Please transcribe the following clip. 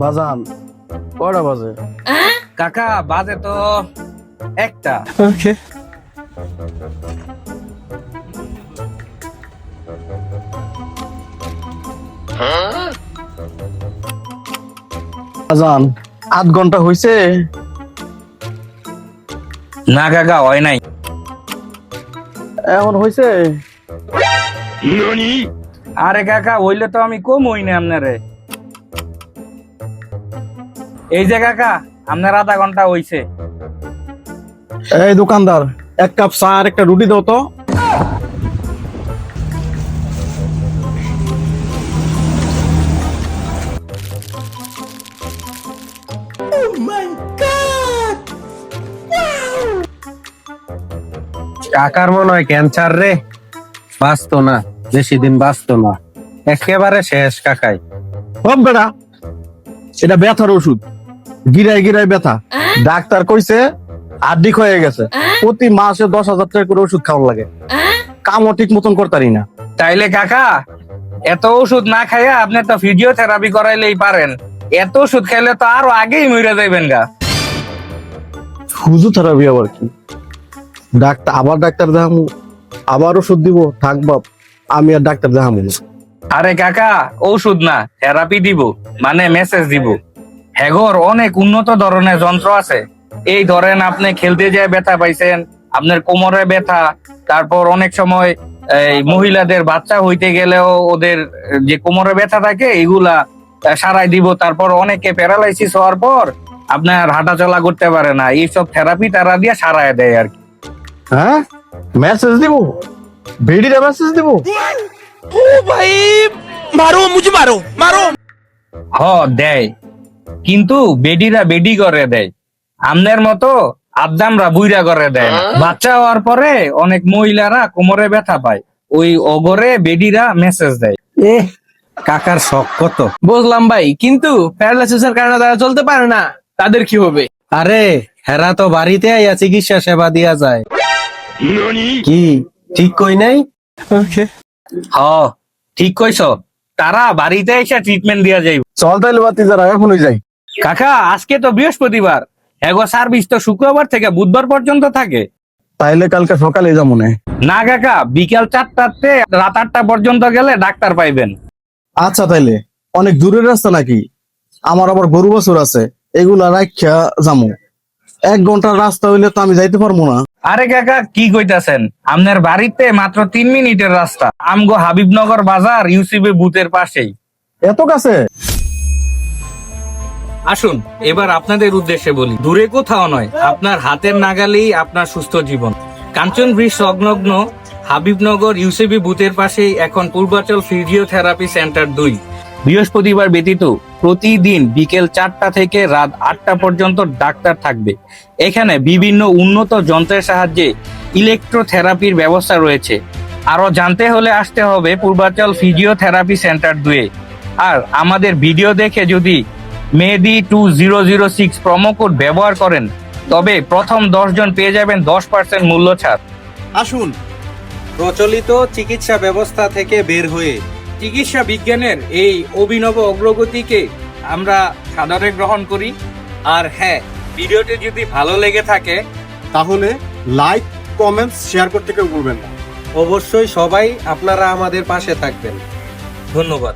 বাজান কয়টা বাজে? কাকা বাজে তো একটা। ওকে। বাজান আধ ঘণ্টা হইছে? না কাকা হয় নাই। এখন হইছে? আরে কাকা হইলে তো আমি কম হই না আপনারে। এই যে কাকা আপনার আধা ঘণ্টা হইছে। এই দোকানদার এক কাপ চা আর একটা রুটি দাও তো। কাকার মনে হয় ক্যান্সার রে। বাঁচতো না বেশি দিন বাঁচতো না। একেবারে শেষ কাকাই। হব বেড়া এটা ব্যথার ওষুধ। গিরায় গিরায় ব্যথা। ডাক্তার কইছে আড্ডি হয়ে গেছে। প্রতি মাসে দশ হাজার টাকা করে ওষুধ খাওয়ার লাগে। কামও ঠিক মতন করতারি না। তাইলে কাকা এত ওষুধ না খাইয়া আপনি তো ফিজিওথেরাপি করাইলেই পারেন। এত ওষুধ খাইলে তো আরও আগেই মরে যাইবেন গা। হুজু থেরাপি আবার কি? ডাক্তার, আবার ডাক্তার দেখামু, আবার ওষুধ দিব, থাক বাপ, আমি আর ডাক্তার দেখামু। আরে কাকা, ওষুধ না থেরাপি দিব মানে মেসেজ দিব। হেগর, অনেক উন্নত ধরনের যন্ত্র আছে। এই ধরেন আপনি খেলতে যেয়ে ব্যথা পাইছেন, আপনার কোমরে ব্যথা, তারপর অনেক সময় এই মহিলাদের বাচ্চা হইতে গেলেও ওদের যে কোমরে ব্যথা থাকে, এগুলা সারাই দিব। তারপর অনেকে প্যারালাইসিস হওয়ার পর আপনার হাঁটাচলা করতে পারে না। এইসব থেরাপি তারা দিয়ে সারায় দেয় আর কি। হ্যাঁ? মেসেজ দিব? ভিডিও মেসেজ দিব? হ দেয়। কিন্তু বেডিরা বেডি করে দেয়। আমনের মতো আদামরা বুইরা করে দেয়। না। বাচ্চা হওয়ার পরে অনেক মহিলারা কোমরে ব্যথা পায়। ওই অগরে বেডিরা মেসেজ দেয়। এ কাকার শখ কত? বুঝলাম ভাই কিন্তু প্যারালাইসিসের কারণে তারা চলতে পারে না। তাদের কি হবে? আরে হেরা তো বাড়িতে আইয়া চিকিৎসা সেবা দিয়া যায়। কি? ঠিক কই নাই? হ ঠিক কইছ। তারা বাড়িতে এসে ট্রিটমেন্ট দিয়া যাইব। চল তাইলে বাতি যারা এখনই যাই। কাকা আজকে তো বৃহস্পতিবার। এগো সার্ভিস তো শুক্রবার থেকে বুধবার পর্যন্ত থাকে। তাইলে কালকে সকালে যাব না। না কাকা বিকাল চারটাতে রাত আটটা পর্যন্ত গেলে ডাক্তার পাইবেন। আচ্ছা তাইলে অনেক দূরের রাস্তা নাকি? আমার আবার গরু বছর আছে এগুলা রাখিয়া যামু। এক ঘণ্টার রাস্তা হইলে তো আমি যাইতে পারব না। আরে কাকা কি কইতাছেন? আপনার বাড়িতে মাত্র তিন মিনিটের রাস্তা। আমগো হাবিবনগর বাজার ইউসিবি বুথের পাশেই। এত কাছে? আসুন এবার আপনাদের উদ্দেশ্যে বলি। দূরে কোথাও নয় আপনার হাতের নাগালেই আপনার সুস্থ জীবন। কাঞ্চন ব্রিজ সংলগ্ন হাবিবনগর ইউসিবি বুথের পাশেই এখন পূর্বাচল ফিজিওথেরাপি সেন্টার দুই। বৃহস্পতিবার ব্যতীত প্রতিদিন বিকেল চারটা থেকে রাত আটটা পর্যন্ত ডাক্তার থাকবে। এখানে বিভিন্ন উন্নত যন্ত্রের সাহায্যে ইলেকট্রোথেরাপির ব্যবস্থা রয়েছে। আরও জানতে হলে আসতে হবে পূর্বাচল ফিজিওথেরাপি সেন্টার দুয়ে। আর আমাদের ভিডিও দেখে যদি মেডি two zero zero six promo code ব্যবহার করেন, তবে প্রথম দশ জন পেয়ে যাবেন দশ পার্সেন্ট মূল্য ছাড়। আসুন, প্রচলিত চিকিৎসা ব্যবস্থা থেকে বের হয়ে চিকিৎসা বিজ্ঞানের এই অভিনব অগ্রগতিকে আমরা সাদরে গ্রহণ করি। আর হ্যাঁ ভিডিওটি যদি ভালো লেগে থাকে তাহলে লাইক কমেন্টস শেয়ার করতে কেউ ভুলবেন না। অবশ্যই সবাই আপনারা আমাদের পাশে থাকবেন। ধন্যবাদ।